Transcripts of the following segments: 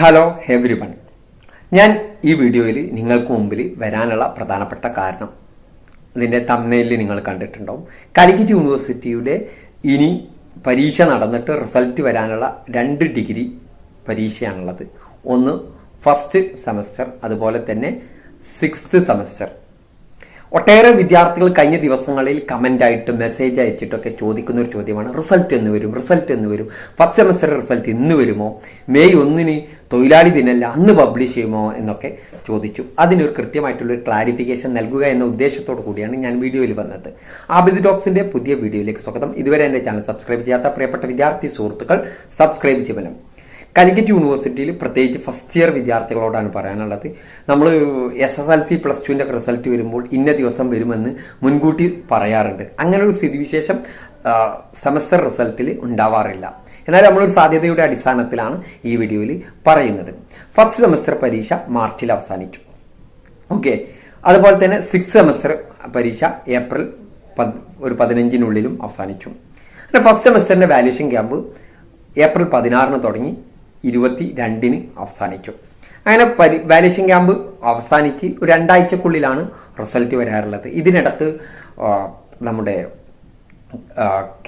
Hello every one ഞാൻ ഈ വീഡിയോയിൽ നിങ്ങൾക്ക് മുമ്പിൽ വരാനുള്ള പ്രധാനപ്പെട്ട കാരണം. ഇതിന്റെ തമ്മനയിൽ നിങ്ങൾ കണ്ടിട്ടുണ്ടാവും. കാലിക്കറ്റ് യൂണിവേഴ്സിറ്റിയുടെ ഇനി പരീക്ഷ നടന്നിട്ട് റിസൾട്ട് വരാനുള്ള രണ്ട് ഡിഗ്രി പരീക്ഷയാണുള്ളത്. ഒന്ന് ഫസ്റ്റ് സെമസ്റ്റർ അതുപോലെ തന്നെ സിക്സ്ത് സെമസ്റ്റർ ഒട്ടേറെ വിദ്യാർത്ഥികൾ കഴിഞ്ഞ ദിവസങ്ങളിൽ കമന്റ് ആയിട്ട് മെസ്സേജ് അയച്ചിട്ടൊക്കെ ചോദിക്കുന്ന ഒരു ചോദ്യമാണ്. റിസൾട്ട് എന്ന് വരും റിസൾട്ട് എന്ന് വരും. ഫസ്റ്റ് സെമസ്റ്റർ റിസൾട്ട് ഇന്ന് വരുമോ? മെയ് ഒന്നിന് തൊഴിലാളി ദിനല്ല അന്ന് പബ്ലിഷ് ചെയ്യുമോ എന്നൊക്കെ ചോദിച്ചു. അതിനൊരു കൃത്യമായിട്ടുള്ള ക്ലാരിഫിക്കേഷൻ നൽകുക എന്ന ഉദ്ദേശത്തോടു കൂടിയാണ് ഞാൻ വീഡിയോയിൽ വന്നത്. ആബിദി ടോക്സിന്റെ പുതിയ വീഡിയോയിലേക്ക് സ്വാഗതം. ഇതുവരെ എന്റെ ചാനൽ സബ്സ്ക്രൈബ് ചെയ്യാത്ത പ്രിയപ്പെട്ട വിദ്യാർത്ഥി സുഹൃത്തുക്കൾ സബ്സ്ക്രൈബ് ചെയ്യണം. കാലിക്കറ്റ് യൂണിവേഴ്സിറ്റിയിൽ പ്രത്യേകിച്ച് ഫസ്റ്റ് ഇയർ വിദ്യാർത്ഥികളോടാണ് പറയാനുള്ളത്. നമ്മൾ S S L C plus ടുവിന്റെ റിസൾട്ട് വരുമ്പോൾ ഇന്ന ദിവസം വരുമെന്ന് മുൻകൂട്ടി പറയാറുണ്ട്. അങ്ങനെ ഒരു സ്ഥിതിവിശേഷം സെമസ്റ്റർ റിസൾട്ടിൽ ഉണ്ടാവാറില്ല. എന്നാൽ നമ്മളൊരു സാധ്യതയുടെ അടിസ്ഥാനത്തിലാണ് ഈ വീഡിയോയിൽ പറയുന്നത്. ഫസ്റ്റ് സെമസ്റ്റർ പരീക്ഷ മാർച്ചിൽ അവസാനിച്ചു. ഓക്കെ അതുപോലെ തന്നെ സിക്സ് സെമസ്റ്റർ പരീക്ഷ ഏപ്രിൽ ഒരു പതിനഞ്ചിനുള്ളിലും അവസാനിച്ചു. ഫസ്റ്റ് സെമസ്റ്ററിന്റെ വാല്യൂഷൻ ക്യാമ്പ് ഏപ്രിൽ പതിനാറിന് തുടങ്ങി. ഇരുപത്തി രണ്ടിന് അവസാനിച്ചു. അങ്ങനെ പരി- വാല്യൂഷൻ ക്യാമ്പ് അവസാനിച്ച് ഒരു രണ്ടാഴ്ചക്കുള്ളിലാണ് റിസൾട്ട് വരാറുള്ളത്. ഇതിനിടക്ക് നമ്മുടെ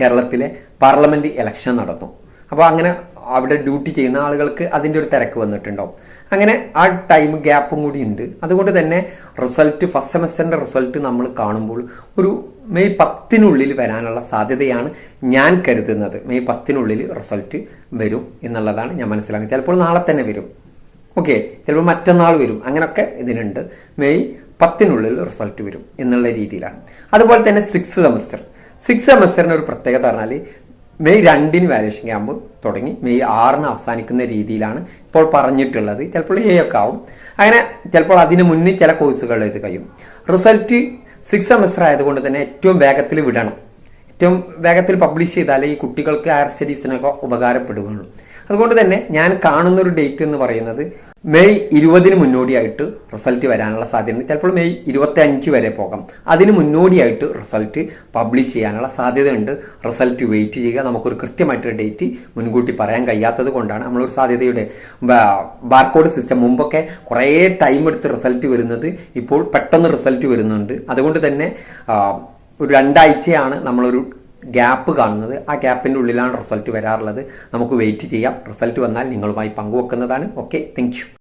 കേരളത്തിലെ പാർലമെന്റ് ഇലക്ഷൻ നടന്നു. അപ്പോൾ അങ്ങനെ അവിടെ ഡ്യൂട്ടി ചെയ്യുന്ന ആളുകൾക്ക് അതിന്റെ ഒരു തിരക്ക് വന്നിട്ടുണ്ടാവും. അങ്ങനെ ആ ടൈം ഗ്യാപ്പും കൂടി ഉണ്ട്. അതുകൊണ്ട് തന്നെ റിസൾട്ട് ഫസ്റ്റ് സെമസ്റ്ററിന്റെ റിസൾട്ട് നമ്മൾ കാണുമ്പോൾ ഒരു മെയ് പത്തിനുള്ളിൽ വരാനുള്ള സാധ്യതയാണ് ഞാൻ കരുതുന്നത്. മെയ് പത്തിനുള്ളിൽ റിസൾട്ട് വരും എന്നുള്ളതാണ് ഞാൻ മനസ്സിലാക്കുന്നത്. ചിലപ്പോൾ നാളെ തന്നെ വരും. ഓക്കെ ചിലപ്പോൾ മറ്റന്നാൾ വരും. അങ്ങനെയൊക്കെ ഇതിനുണ്ട്. മെയ് പത്തിനുള്ളിൽ റിസൾട്ട് വരും എന്നുള്ള രീതിയിലാണ്. അതുപോലെ തന്നെ സിക്സ് സെമസ്റ്റർ സിക്സ് സെമസ്റ്ററിന് ഒരു പ്രത്യേകത പറഞ്ഞാൽ മെയ് രണ്ടിന് വാല്യൂഷൻ ക്യാമ്പ് തുടങ്ങി. മെയ് ആറിന് അവസാനിക്കുന്ന രീതിയിലാണ് ഇപ്പോൾ പറഞ്ഞിട്ടുള്ളത്. ചിലപ്പോൾ എ ഒക്കെ ആവും. അങ്ങനെ ചിലപ്പോൾ അതിന് മുന്നിൽ ചില കോഴ്സുകൾ ഇത് കഴിയും. റിസൾട്ട് സിക്സ് സെമസ്റ്റർ ആയതുകൊണ്ട് തന്നെ ഏറ്റവും വേഗത്തിൽ വിടണം. ഏറ്റവും വേഗത്തിൽ പബ്ലിഷ് ചെയ്താലേ ഈ കുട്ടികൾക്ക് ഹയർ സ്റ്റഡീസിനൊക്കെ ഉപകാരപ്പെടുകയുള്ളൂ. അതുകൊണ്ട് തന്നെ ഞാൻ കാണുന്ന ഒരു ഡേറ്റ് എന്ന് പറയുന്നത് മെയ് ഇരുപതിന് മുന്നോടിയായിട്ട് റിസൾട്ട് വരാനുള്ള സാധ്യതയുണ്ട്. ചിലപ്പോൾ മെയ് ഇരുപത്തി അഞ്ച് വരെ പോകാം. അതിന് മുന്നോടിയായിട്ട് റിസൾട്ട് പബ്ലിഷ് ചെയ്യാനുള്ള സാധ്യതയുണ്ട്. റിസൾട്ട് വെയിറ്റ് ചെയ്യുക. നമുക്കൊരു കൃത്യമായിട്ടൊരു ഡേറ്റ് മുൻകൂട്ടി പറയാൻ കഴിയാത്തത് കൊണ്ടാണ് നമ്മളൊരു സാധ്യതയുടെ ബാർകോഡ് സിസ്റ്റം മുമ്പൊക്കെ കുറേ ടൈം എടുത്ത് റിസൾട്ട് വരുന്നത് ഇപ്പോൾ പെട്ടെന്ന് റിസൾട്ട് വരുന്നുണ്ട്. അതുകൊണ്ട് തന്നെ ഒരു രണ്ടാഴ്ചയാണ് നമ്മളൊരു ഗ്യാപ്പ് കാണുന്നത്. ആ ഗ്യാപ്പിന്റെ ഉള്ളിലാണ് റിസൾട്ട് വരാറുള്ളത്. നമുക്ക് വെയിറ്റ് ചെയ്യാം. റിസൾട്ട് വന്നാൽ നിങ്ങളുമായി പങ്കുവെക്കുന്നതാണ്. Okay thank